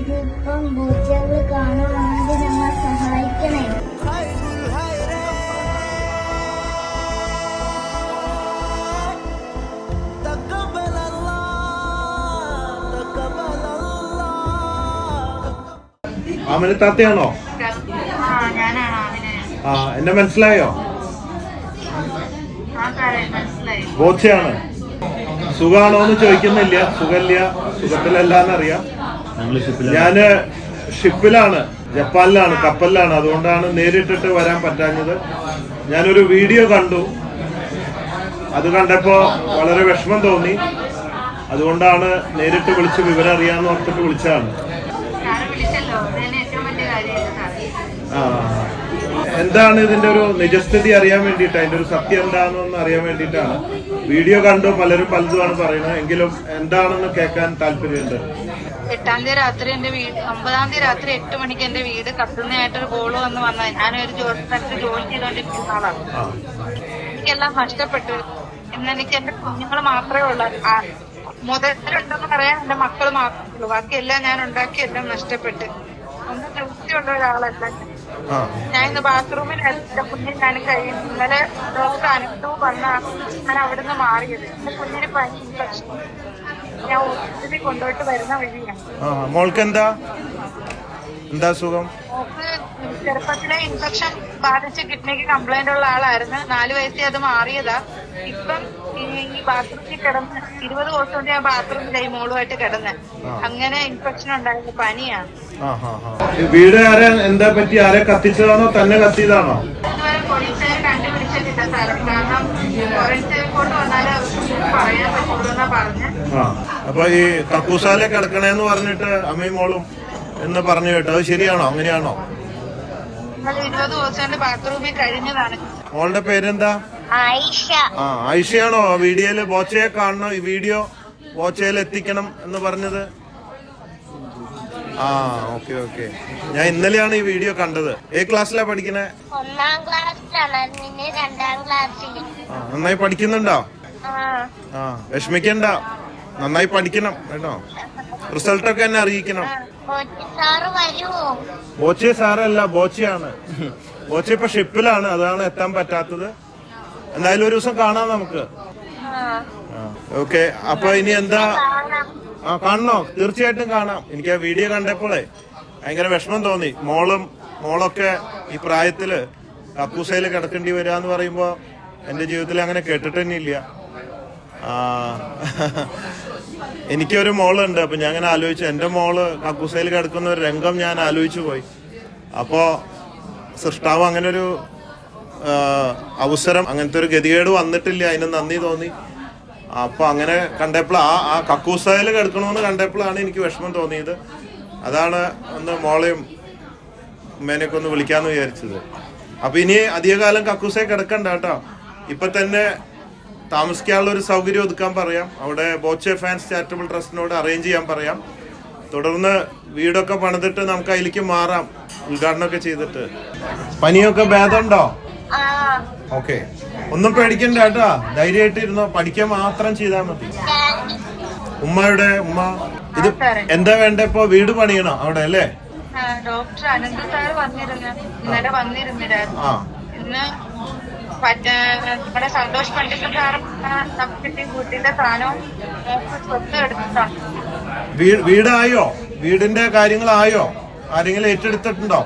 ഇതിപ്പം പൂച്ചകൾ കാണുവാണെങ്കിൽ നമ്മൾ സഹായിക്കണേ ആമന താത്തയാണോ? ആ എന്നെ മനസ്സിലായോ? ബോച്ചയാണ് സുഖാണോ എന്ന് ചോദിക്കുന്നില്ല. സുഖമില്ല. സുഖത്തിലല്ല എന്നറിയാം ഞാൻ ഷിപ്പിലാണ്. ജപ്പാനിലാണ് കപ്പലിലാണ്. അതുകൊണ്ടാണ് നേരിട്ടിട്ട് വരാൻ പറ്റാഞ്ഞത്. ഞാനൊരു വീഡിയോ കണ്ടു. അത് കണ്ടപ്പോ വളരെ വിഷമം തോന്നി. അതുകൊണ്ടാണ് നേരിട്ട് വിളിച്ച് വിവരം അറിയാന്ന് ഓർത്തിട്ട് വിളിച്ചതാണ്. ആ. എന്താണ് ഇതിന്റെ ഒരു നിജസ്ഥിതി അറിയാൻ വേണ്ടിയിട്ട്? അതിന്റെ ഒരു സത്യം എന്താണെന്ന് അറിയാൻ വേണ്ടിയിട്ടാണ്. വീഡിയോ കണ്ടു പലരും പലതുമാണ് പറയുന്നത്. എങ്കിലും എന്താണെന്ന് കേൾക്കാൻ താല്പര്യമുണ്ട്? എട്ടാം തീയതി രാത്രി എന്റെ വീട് ഒമ്പതാം തീയതി രാത്രി എട്ട് മണിക്ക് എന്റെ വീട് കത്തുന്നതായിട്ടൊരു കോൾ വന്ന് വന്നത് ഞാനൊരു ജോലി സ്ഥലത്ത് ജോലി ചെയ്തോണ്ടിരിക്കുന്ന ആളാണ്. എനിക്കെല്ലാം നഷ്ടപ്പെട്ടു. ഇന്ന് എനിക്ക് എന്റെ കുഞ്ഞുങ്ങൾ മാത്രമേ ഉള്ളൂ. മുതലുണ്ടെന്ന് പറയാൻ എന്റെ മക്കൾ മാത്രമേ ഉള്ളൂ. ബാക്കിയെല്ലാം ഞാൻ ഉണ്ടാക്കി എല്ലാം നഷ്ടപ്പെട്ട്. ഒന്നും തൃപ്തിയുള്ള ഒരാളല്ല. ഞാൻ. ഇന്ന് ബാത്റൂമിൽ എന്റെ കുഞ്ഞിന് ഞാൻ കഴിയും ഇന്നലെ ഡോക്ടർ അനുഭവ വന്ന ഞാൻ അവിടുന്ന് മാറിയത്. എന്റെ കുഞ്ഞിന് പനി ഇൻഫെക്ഷൻ ഞാൻ ഹോസ്പിറ്റലിൽ കൊണ്ടുപോയിട്ട് വരുന്ന വഴിയാണ്. മോൾക്ക് എന്താ എന്താ സുഖം ചെറുപ്പത്തിലെ ഇൻഫെക്ഷൻ ബാധിച്ച് കിഡ്നിക്ക് കംപ്ലൈന്റ് ഉള്ള ആളായിരുന്നു. നാല് വയസ്സിൽ അത് മാറിയതാ. ഇപ്പം ഈ ബാത്റൂമിൽ കിടന്ന് ഇരുപത് ദിവസം കൊണ്ട് ഞാൻ ബാത്റൂമിലായി മോളുമായിട്ട് കിടന്ന്. അങ്ങനെ ഇൻഫെക്ഷൻ ഉണ്ടായിരുന്നു പനിയാണ്. വീട് ആരെ എന്താ പറ്റി? ആരെ കത്തിച്ചതാണോ? തന്നെ കത്തിയതാണോ? അപ്പൊ ഈ കക്കൂസാലെ കിടക്കണേന്ന് പറഞ്ഞിട്ട് അമ്മയും മോളും എന്ന് പറഞ്ഞു കേട്ടോ. അത് ശരിയാണോ? അങ്ങനെയാണോ? മോളുടെ പേരെന്താ? ആയിഷ. ആ ആയിഷയാണോ വീഡിയോയിൽ ബോച്ചയെ കാണണം ഈ വീഡിയോ ബോച്ചയിൽ എത്തിക്കണം എന്ന് പറഞ്ഞത്? ആ ഓക്കെ ഓക്കെ. ഞാൻ ഇന്നലെയാണ് ഈ വീഡിയോ കണ്ടത്. ഏ ക്ലാസ്സിലാ പഠിക്കണേ? ഒന്നാം ക്ലാസ്സിലാണ് രണ്ടാം ക്ലാസ്സിൽ നന്നായി പഠിക്കുന്നുണ്ടോ? ആ. വിഷമിക്കണ്ട. നന്നായി പഠിക്കണം കേട്ടോ. റിസൾട്ട് ഒക്കെ എന്നെ അറിയിക്കണം. ബോച്ചി സാറല്ല ബോച്ചയാണ്. ബോച്ച ഇപ്പൊ ഷിപ്പിലാണ് അതാണ് എത്താൻ പറ്റാത്തത്. എന്തായാലും ഒരു ദിവസം കാണാം നമുക്ക്. ഓക്കെ. അപ്പൊ ഇനി എന്താ? ആ കാണണോ? തീർച്ചയായിട്ടും കാണാം. എനിക്ക് ആ വീഡിയോ കണ്ടപ്പോഴേ ഭയങ്കര വിഷമം തോന്നി. മോളും മോളൊക്കെ ഈ പ്രായത്തിൽ കക്കൂസയിൽ കിടക്കേണ്ടി വരിക എന്ന് പറയുമ്പോൾ എന്റെ ജീവിതത്തിൽ അങ്ങനെ കേട്ടിട്ട് തന്നെ ഇല്ല. എനിക്കൊരു മോളുണ്ട്. അപ്പൊ ഞാൻ അങ്ങനെ ആലോചിച്ചു. എന്റെ മോൾ കക്കൂസയിൽ കിടക്കുന്ന ഒരു രംഗം ഞാൻ ആലോചിച്ചു പോയി. അപ്പോൾ സൃഷ്ടാവ് അങ്ങനെ ഒരു അവസരം അങ്ങനത്തെ ഒരു ഗതികേട് വന്നിട്ടില്ല. അതിന് നന്ദി തോന്നി. അപ്പൊ അങ്ങനെ കണ്ടപ്പോൾ ആ ആ കക്കൂസയിൽ കിടക്കണമെന്ന് കണ്ടപ്പോഴാണ് എനിക്ക് വിഷമം തോന്നിയത്. അതാണ് ഒന്ന് മോളെയും ഉമ്മേനെയൊക്കെ ഒന്ന് വിളിക്കാന്ന് വിചാരിച്ചത്. അപ്പൊ ഇനി അധികകാലം കക്കൂസയിൽ കിടക്കണ്ട കേട്ടോ. ഇപ്പൊ തന്നെ താമസിക്കാനുള്ള ഒരു സൗകര്യം ഒതുക്കാൻ പറയാം. അവിടെ ബോച്ചെ ഫാൻസ് ചാരിറ്റബിൾ ട്രസ്റ്റിനോട് അറേഞ്ച് ചെയ്യാൻ പറയാം. തുടർന്ന് വീടൊക്കെ പണിതിട്ട് നമുക്ക് അതിലേക്ക് മാറാം ഉദ്ഘാടനമൊക്കെ ചെയ്തിട്ട്. പനിയൊക്കെ ഭേദമുണ്ടോ? ഓക്കെ. ഒന്നും പേടിക്കണ്ട കേട്ടാ. ധൈര്യമായിട്ട് ഇരുന്നോ. പഠിക്കാൻ മാത്രം ചെയ്താൽ മതി. ഉമ്മയുടെ ഉമ്മ. ഇത് എന്താ വേണ്ട ഇപ്പൊ? വീട് പണിയണോ അവിടെ അല്ലേ? ഡോക്ടർ അനന്ത സാർ വന്നിരുന്നു. ഇന്നലെ വന്നിരുന്നില്ലായിരുന്നു. ആ. ഇന്ന് നമ്മുടെ സന്തോഷ് പണ്ഡിറ്റ് സാർ നമുക്ക് കുട്ടിന്റെ സ്ഥാനവും മോക്ക് സ്വത്ത് എടുത്തിട്ടാണ് വീ- വീടായോ? വീടിന്റെ കാര്യങ്ങളായോ? ആരെങ്കിലും ഏറ്റെടുത്തിട്ടുണ്ടോ?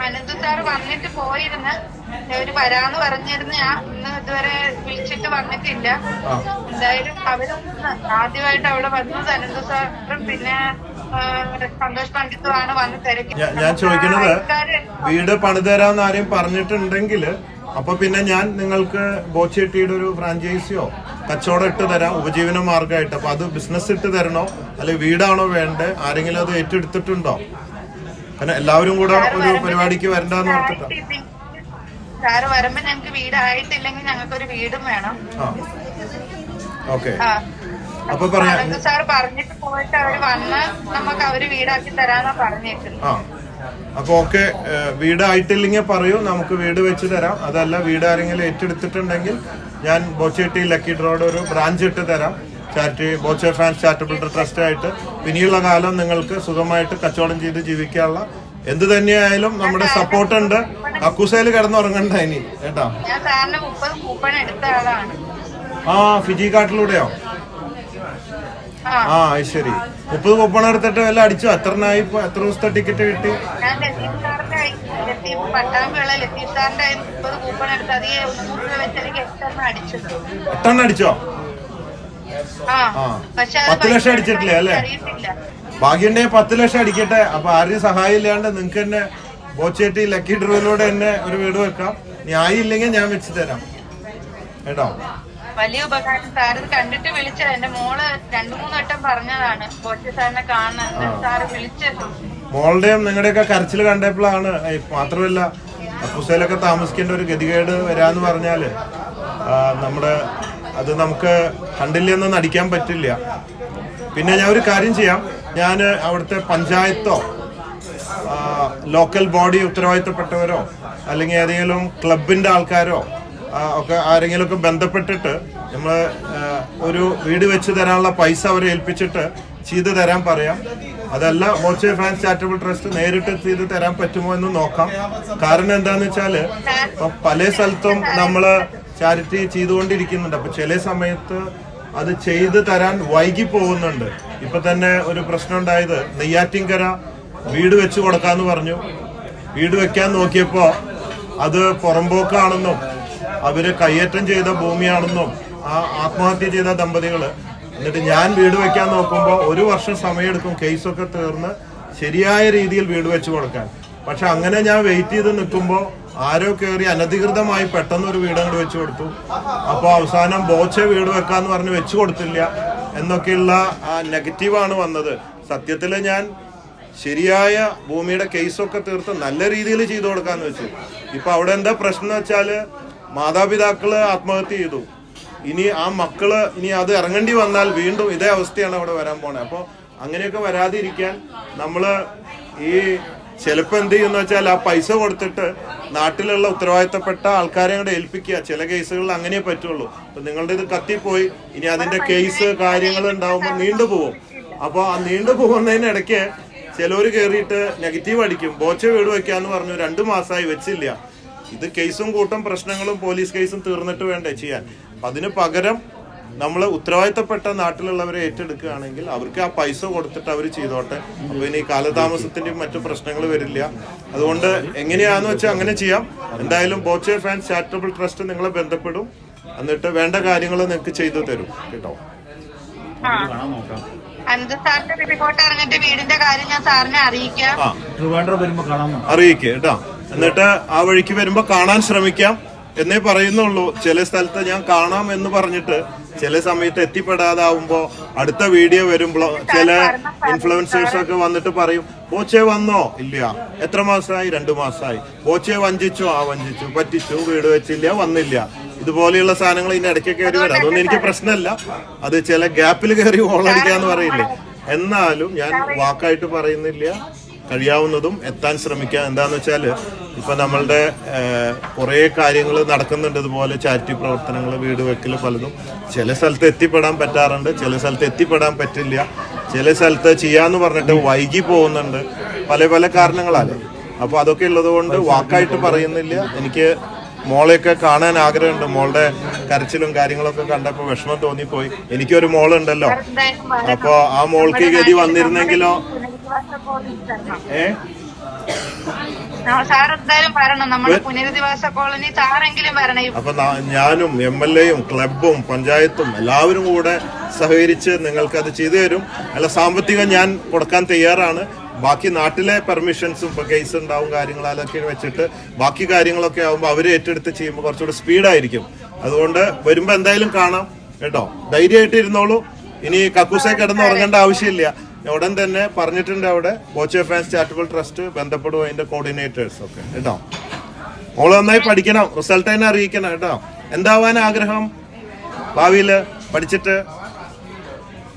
അനന്ത് സാർ വന്നിട്ട് പോയിരുന്ന്. അവർ വരാന്ന് പറഞ്ഞിരുന്നു. ഞാൻ ഇന്ന് ഇതുവരെ വിളിച്ചിട്ട് വന്നിട്ടില്ല. എന്തായാലും അവരൊന്ന് ആദ്യമായിട്ട് അവിടെ വന്നത് അനന്ത് സാറും പിന്നെ സന്തോഷ് പണ്ഡിറ്റുമാണ് വന്ന് തിരക്കി. ഞാൻ ചോദിക്കുന്നത് വീട് പണിതരാന്ന് ആരെയും പറഞ്ഞിട്ടുണ്ടെങ്കിൽ അപ്പൊ പിന്നെ ഞാൻ നിങ്ങൾക്ക് ബോച്ചേട്ടിയുടെ ഒരു ഫ്രാഞ്ചൈസിയോ കച്ചവടം ഇട്ട് തരാം ഉപജീവന മാർഗമായിട്ട് അപ്പൊ അത് ബിസിനസ് ഇട്ട് തരണോ? അല്ലെ വീടാണോ വേണ്ടേ ആരെങ്കിലും അത് ഏറ്റെടുത്തിട്ടുണ്ടോ? പിന്നെ എല്ലാവരും കൂടെ ഒരു പരിപാടിക്ക് വരണ്ടെന്ന് ഓർത്തിട്ടാ. സാറ് വരുമ്പോ ഞങ്ങക്ക് വീടായിട്ടില്ലെങ്കിൽ ഞങ്ങൾക്ക് ഒരു വീടും വേണം. ഓക്കെ. അപ്പൊ അനന്ത് സാർ പറഞ്ഞിട്ട് പോയിട്ട് അവർ വന്ന് നമുക്ക് അവർ വീടാക്കി തരാന്നാ പറഞ്ഞേക്കുന്നത്. അപ്പൊ ഓക്കെ വീടായിട്ടില്ലെങ്കിൽ പറയൂ നമുക്ക് വീട് വെച്ച് തരാം. അതല്ല വീട് ആരെങ്കിലും ഏറ്റെടുത്തിട്ടുണ്ടെങ്കിൽ ഞാൻ ബോച്ചേട്ടി ലക്കി ഡ്രോയുടെ ഒരു ബ്രാഞ്ച് ഇട്ട് തരാം. Charity Boche fans charitable trust ആയിട്ട്. ഇനിയുള്ള കാലം നിങ്ങൾക്ക് സുഖമായിട്ട് കച്ചവടം ചെയ്ത് ജീവിക്കാനുള്ള എന്ത് തന്നെയായാലും നമ്മുടെ സപ്പോർട്ട് ഉണ്ട് കക്കൂസയിൽ കിടന്നുറങ്ങണ്ട ഇനി കേട്ടാ? ഞാൻ സാറിന് മുപ്പത് കൂപ്പൺ എടുത്ത ആളാണ്. ആ ഫിജി കാട്ടിലൂടെയോ? ആ. ശരി മുപ്പത് കൂപ്പൺ എടുത്തിട്ട് വല്ല അടിച്ചു? എത്രനായി നായി എത്ര ദിവസത്തെ ടിക്കറ്റ് കിട്ടി? എട്ടെണ്ണം അടിച്ചോ. പത്ത് ലക്ഷം അടിച്ചിട്ടില്ലേ, അല്ലേ? ബാക്കിയുണ്ടെങ്കിൽ പത്ത് ലക്ഷം അടിക്കട്ടെ. അപ്പൊ ആരും സഹായം ഇല്ലാണ്ട് നിങ്ങക്ക് തന്നെ ബോച്ചേട്ടി ലക്കി ഡ്രോയിലൂടെ തന്നെ ഒരു വീട് വെക്കാം. ഇനി ആയില്ലെങ്കിൽ ഞാൻ വെച്ച് തരാം. കേട്ടോ? വലിയ ഉപകാരം. സാർ ഇത് കണ്ടിട്ട് വിളിച്ചത്. എന്റെ മോൾ രണ്ടു മൂന്ന് വട്ടം പറഞ്ഞതാണ് കോച്ച് സാറിനെ കാണാൻ. സാറ് വിളിച്ചത് മോളുടെയും നിങ്ങളുടെയൊക്കെ കരച്ചിൽ കണ്ടപ്പോഴാണ് മാത്രമല്ല അപ്പുസയിലൊക്കെ താമസിക്കേണ്ട ഒരു ഗതികേട് വരാന്ന് പറഞ്ഞാൽ നമ്മുടെ അത് നമുക്ക് കണ്ടില്ലെന്ന് നടിക്കാൻ പറ്റില്ല. പിന്നെ ഞാൻ ഒരു കാര്യം ചെയ്യാം. ഞാൻ അവിടുത്തെ പഞ്ചായത്തോ ലോക്കൽ ബോഡി ഉത്തരവാദിത്തപ്പെട്ടവരോ അല്ലെങ്കിൽ ഏതെങ്കിലും ക്ലബിന്റെ ആൾക്കാരോ ഒക്കെ ആരെങ്കിലും ഒക്കെ ബന്ധപ്പെട്ടിട്ട് നമ്മൾ ഒരു വീട് വെച്ച് തരാനുള്ള പൈസ അവരെ ഏൽപ്പിച്ചിട്ട് ചെയ്ത് തരാൻ പറയാം. അതല്ല ബോച്ചെ ഫാൻസ് ചാരിറ്റബിൾ ട്രസ്റ്റ് നേരിട്ട് ചെയ്ത് തരാൻ പറ്റുമോ എന്ന് നോക്കാം. കാരണം എന്താന്ന് വെച്ചാൽ ഇപ്പൊ പല സ്ഥലത്തും നമ്മൾ ചാരിറ്റി ചെയ്തുകൊണ്ടിരിക്കുന്നുണ്ട്. അപ്പൊ ചില സമയത്ത് അത് ചെയ്ത് തരാൻ വൈകി പോകുന്നുണ്ട്. ഇപ്പൊ തന്നെ ഒരു പ്രശ്നം ഉണ്ടായത് നെയ്യാറ്റിൻകര വീട് വെച്ച് കൊടുക്കാന്ന് പറഞ്ഞു. വീട് വെക്കാൻ നോക്കിയപ്പോ അത് പുറമ്പോക്കാണെന്നും അവർ കയ്യേറ്റം ചെയ്ത ഭൂമിയാണെന്നും ആ ആത്മഹത്യ ചെയ്ത ദമ്പതികൾ. എന്നിട്ട് ഞാൻ വീട് വെക്കാൻ നോക്കുമ്പോൾ ഒരു വർഷം സമയമെടുക്കും കേസൊക്കെ തീർന്ന് ശരിയായ രീതിയിൽ വീട് വെച്ച് കൊടുക്കാൻ. പക്ഷെ അങ്ങനെ ഞാൻ വെയിറ്റ് ചെയ്ത് നിൽക്കുമ്പോൾ ആരോ കയറി അനധികൃതമായി പെട്ടെന്ന് ഒരു വീട് അങ്ങോട്ട് വെച്ചു കൊടുത്തു. അപ്പോൾ അവസാനം ബോച്ചെ വീട് വെക്കാന്ന് പറഞ്ഞ് വെച്ചു കൊടുത്തില്ല എന്നൊക്കെയുള്ള നെഗറ്റീവാണ് വന്നത്. സത്യത്തിൽ ഞാൻ ശരിയായ ഭൂമിയുടെ കേസൊക്കെ തീർത്ത് നല്ല രീതിയിൽ ചെയ്തു കൊടുക്കാന്ന് വെച്ചു. ഇപ്പൊ അവിടെ എന്താ പ്രശ്നം വെച്ചാൽ മാതാപിതാക്കൾ ആത്മഹത്യ ചെയ്തു. ഇനി ആ മക്കൾ ഇനി അത് ഇറങ്ങേണ്ടി വന്നാൽ വീണ്ടും ഇതേ അവസ്ഥയാണ് അവിടെ വരാൻ പോണേ. അപ്പോൾ അങ്ങനെയൊക്കെ വരാതിരിക്കാൻ നമ്മൾ ഈ ചിലപ്പോ എന്ത് ചെയ്യുന്ന വെച്ചാൽ ആ പൈസ കൊടുത്തിട്ട് നാട്ടിലുള്ള ഉത്തരവാദിത്തപ്പെട്ട ആൾക്കാരെ കൂടെ ഏൽപ്പിക്കുക. ചില കേസുകളിൽ അങ്ങനെ പറ്റുള്ളൂ. അപ്പൊ നിങ്ങളുടെ ഇത് കത്തിപ്പോയി. ഇനി അതിന്റെ കേസ് കാര്യങ്ങൾ ഉണ്ടാവുമ്പോൾ നീണ്ടുപോകും അപ്പോൾ ആ നീണ്ടു പോകുന്നതിനിടയ്ക്ക് ചിലവർ കയറിയിട്ട് നെഗറ്റീവ് അടിക്കും. ബോച്ച വീട് വെക്കാന്ന് പറഞ്ഞു രണ്ടു മാസമായി വെച്ചില്ല. ഇത് കേസും കൂട്ടം പ്രശ്നങ്ങളും പോലീസ് കേസും തീർന്നിട്ട് വേണ്ടേ ചെയ്യാൻ. അതിന് പകരം നമ്മൾ ഉത്തരവാദിത്തപ്പെട്ട നാട്ടിലുള്ളവരെ ഏറ്റെടുക്കുകയാണെങ്കിൽ അവർക്ക് ആ പൈസ കൊടുത്തിട്ട് അവർ ചെയ്തോട്ടെ. അപ്പൊ ഇനി കാലതാമസത്തിന്റെയും മറ്റു പ്രശ്നങ്ങൾ വരില്ല. അതുകൊണ്ട് എങ്ങനെയാന്ന് വെച്ചാൽ അങ്ങനെ ചെയ്യാം. എന്തായാലും ബോച്ചെ ഫാൻസ് ചാരിറ്റബിൾ ട്രസ്റ്റ് നിങ്ങളെ ബന്ധപ്പെടും. എന്നിട്ട് വേണ്ട കാര്യങ്ങൾ നിങ്ങൾക്ക് ചെയ്തു തരും. കേട്ടോ? ആ. അനന്ത് സാറിന്റെ റിപ്പോർട്ട് അറിഞ്ഞിട്ട് വീടിന്റെ കാര്യം ഞാൻ സാറിനെ അറിയിക്കാം. ആ. ട്രിവാൻഡ്രം വരുമ്പോ കാണാൻ അറിയിക്കുക കേട്ടോ. എന്നിട്ട് ആ വഴിക്ക് വരുമ്പോ കാണാൻ ശ്രമിക്കാം. എന്നേ പറയുന്നുള്ളൂ. ചില സ്ഥലത്ത് ഞാൻ കാണാം എന്ന് പറഞ്ഞിട്ട് ചില സമയത്ത് എത്തിപ്പെടാതാവുമ്പോ അടുത്ത വീഡിയോ വരുമ്പോ ചില ഇൻഫ്ലുവൻസേഴ്സ് ഒക്കെ വന്നിട്ട് പറയും പോച്ചെ വന്നോ? ഇല്ല. എത്ര മാസമായി രണ്ടു മാസമായി പോച്ചെ വഞ്ചിച്ചു? ആ വഞ്ചിച്ചു. പറ്റിച്ചു. വീട് വെച്ചില്ല വന്നില്ല. ഇതുപോലെയുള്ള സാധനങ്ങൾ ഇതിന്റെ ഇടയ്ക്ക് കയറി വരും അതൊന്നും എനിക്ക് പ്രശ്നമല്ല. അത് ചില ഗ്യാപ്പിൽ കയറി ഓളടിക്കാന്ന് പറയില്ലേ. എന്നാലും ഞാൻ വാക്കായിട്ട് പറയുന്നില്ല. കഴിയാവുന്നതും എത്താൻ ശ്രമിക്കുക എന്താന്ന് വെച്ചാൽ ഇപ്പൊ നമ്മളുടെ കുറേ കാര്യങ്ങൾ നടക്കുന്നുണ്ട് ഇതുപോലെ ചാരിറ്റി പ്രവർത്തനങ്ങൾ വീട് വെക്കൽ പലതും. ചില സ്ഥലത്ത് എത്തിപ്പെടാൻ പറ്റാറുണ്ട് ചില സ്ഥലത്ത് എത്തിപ്പെടാൻ പറ്റില്ല. ചില സ്ഥലത്ത് ചെയ്യാന്ന് പറഞ്ഞിട്ട് വൈകി പോകുന്നുണ്ട്. പല പല കാരണങ്ങളല്ലേ അപ്പൊ അതൊക്കെ ഉള്ളത് കൊണ്ട് വാക്കായിട്ട് പറയുന്നില്ല. എനിക്ക് മോളെയൊക്കെ കാണാൻ ആഗ്രഹമുണ്ട്. മോളുടെ കരച്ചിലും കാര്യങ്ങളൊക്കെ കണ്ടപ്പോൾ വിഷമം തോന്നിപ്പോയി. എനിക്കൊരു മോളുണ്ടല്ലോ. അപ്പൊ ആ മോൾക്ക് ഗതി വന്നിരുന്നെങ്കിലോ. ഏ? സാർ എന്തായാലും വരണം. നമ്മുടെ പുനരധിവാസ കോളനി സാറെങ്കിലും വരണം. ഈ അപ്പൊ ഞാനും എം എൽ എയും ക്ലബും പഞ്ചായത്തും എല്ലാവരും കൂടെ സഹകരിച്ച് നിങ്ങൾക്ക് അത് ചെയ്തു തരും. അല്ല സാമ്പത്തികം ഞാൻ കൊടുക്കാൻ തയ്യാറാണ്. ബാക്കി നാട്ടിലെ പെർമിഷൻസും ഇപ്പൊ കേസ് ഉണ്ടാവും കാര്യങ്ങൾ അതൊക്കെ വെച്ചിട്ട് ബാക്കി കാര്യങ്ങളൊക്കെ ആവുമ്പോൾ അവർ ഏറ്റെടുത്ത് ചെയ്യുമ്പോൾ കുറച്ചുകൂടെ സ്പീഡായിരിക്കും. അതുകൊണ്ട് വരുമ്പോ എന്തായാലും കാണാം. കേട്ടോ? ധൈര്യമായിട്ട് ഇരുന്നോളൂ ഇനി കക്കൂസെ കിടന്ന് ഉറങ്ങേണ്ട ആവശ്യമില്ല. ഉടൻ തന്നെ പറഞ്ഞിട്ടുണ്ട് അവിടെ ബോച്ചെ ഫാൻസ് ചാരിറ്റബിൾ ട്രസ്റ്റ് ബന്ധപ്പെടും അതിന്റെ കോർഡിനേറ്റേഴ്സ് ഒക്കെ. കേട്ടോ? മോൾ നന്നായി പഠിക്കണം. റിസൾട്ട് തന്നെ അറിയിക്കണം കേട്ടോ. എന്താവാൻ ആഗ്രഹം? ഭാവിയിൽ പഠിച്ചിട്ട്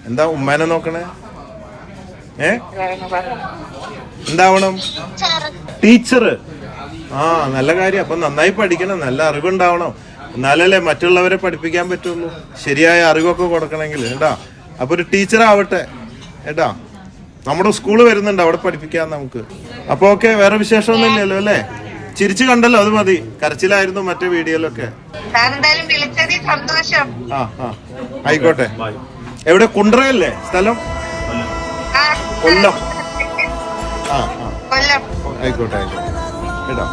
എന്താ ഉമ്മാനെ നോക്കണേ? ഏ? എന്താവണം? ടീച്ചർ. ആ നല്ല കാര്യം. അപ്പൊ നന്നായി പഠിക്കണം. നല്ല അറിവുണ്ടാവണം. എന്നാലല്ലേ മറ്റുള്ളവരെ പഠിപ്പിക്കാൻ പറ്റുള്ളൂ. ശരിയായ അറിവൊക്കെ കൊടുക്കണമെങ്കിൽ. കേട്ടാ? അപ്പൊ ഒരു ടീച്ചർ ആവട്ടെ കേട്ടാ നമ്മുടെ സ്കൂൾ വരുന്നുണ്ട് അവിടെ പഠിപ്പിക്കാൻ നമുക്ക്. അപ്പൊ ഓക്കെ വേറെ വിശേഷമൊന്നും ഇല്ലല്ലോ അല്ലേ? ചിരിച്ചു കണ്ടല്ലോ അത് മതി. കരച്ചിലായിരുന്നു മറ്റേ വീഡിയോയിലൊക്കെ. ആ ആ. ആയിക്കോട്ടെ. എവിടെ? കുണ്ട്രയല്ലേ സ്ഥലം? കൊല്ലം. ആ ആ. ആയിക്കോട്ടെ ആയിക്കോട്ടെ. കേട്ടോ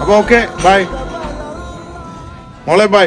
അപ്പൊ ഓക്കെ ബൈ. മോളെ ബൈ.